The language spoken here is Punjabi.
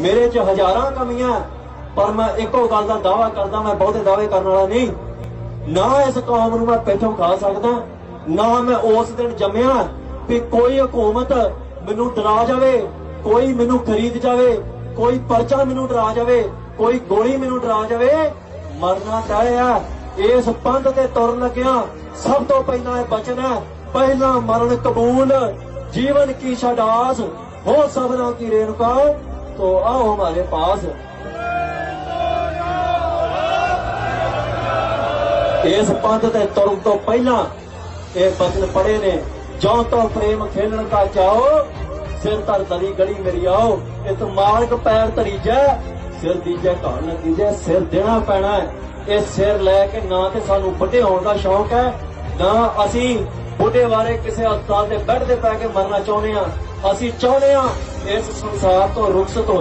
ਮੇਰੇ 'ਚ ਹਜ਼ਾਰਾਂ ਕਮੀਆਂ ਪਰ ਮੈਂ ਇੱਕੋ ਗੱਲ ਦਾ ਦਾਵਾ ਕਰਦਾ, ਮੈਂ ਬਹੁਤੇ ਦਾਅਵੇ ਕਰਨ ਵਾਲਾ ਨਹੀਂ। ਨਾ ਇਸ ਕੌਮ ਨੂੰ ਮੈਂ ਪਿੱਛੋਂ ਖਾ ਸਕਦਾ, ਨਾ ਮੈਂ ਉਸ ਦਿਨ ਜੰਮਿਆ ਵੀ ਕੋਈ ਹਕੂਮਤ ਮੈਨੂੰ ਡਰਾ ਜਾਵੇ, ਕੋਈ ਮੈਨੂੰ ਖਰੀਦ ਜਾਵੇ, ਕੋਈ ਪਰਚਾ ਮੈਨੂੰ ਡਰਾ ਜਾਵੇ, ਕੋਈ ਗੋਲੀ ਮੈਨੂੰ ਡਰਾ ਜਾਵੇ, ਮਰਨਾ ਚਾਹਿਆ ਇਸ ਪੰਧ ਤੇ ਤੁਰਨ ਲੱਗਿਆ ਸਭ ਤੋਂ ਪਹਿਲਾਂ ਇਹ ਬਚਨ ਹੈ, ਪਹਿਲਾ ਮਰਨ ਕਬੂਲ, ਜੀਵਨ ਕੀ ਛਡਾਸ ਹੋ ਸਭਨਾ ਕੀ ਰੇਣੁਕਾ तो आओ हमारे पास ਇਸ ਪੰਥ ਤੇ ਤੁਰਨ ਤੋਂ ਪਹਿਲਾਂ ਇਹ ਬਚਨ ਪੜੇ ਨੇ ਜੋ ਤੋਂ ਪ੍ਰੇਮ ਖੇਲਣ ਕਾ ਚਾਓ ਸਿਰ ਤਰ ਦਲੀ ਗਲੀ ਮੇਰੀ ਆਓ ਇਹ ਤੂੰ ਮਾਲਕ ਪੈਰ ਧਰੀ ਜਾ ਸਿਰ ਦੀਜੇ ਘਾਣ ਲੱਗੀ ਜੇ ਸਿਰ ਦੇਣਾ ਪੈਣਾ ਹੈ ਇਹ ਸਿਰ ਲੈ ਕੇ ਨਾ ਤੇ ਸਾਨੂੰ ਵੱਡੇ ਹੋਣ ਦਾ ਸ਼ੌਂਕ ਹੈ ਨਾ ਅਸੀਂ ਬੁੱਢੇ ਵਾਰੇ ਕਿਸੇ ਹਸਪਤਾਲ ਦੇ ਬੈੱਡ ਤੇ ਪੈ ਕੇ ਮਰਨਾ ਚਾਹੁੰਦੇ ਆ ਅਸੀਂ ਚਾਹੁੰਦੇ ਹਾਂ ਇਸ ਸੰਸਾਰ ਤੋਂ ਰੁਖਸਤ ਹੋ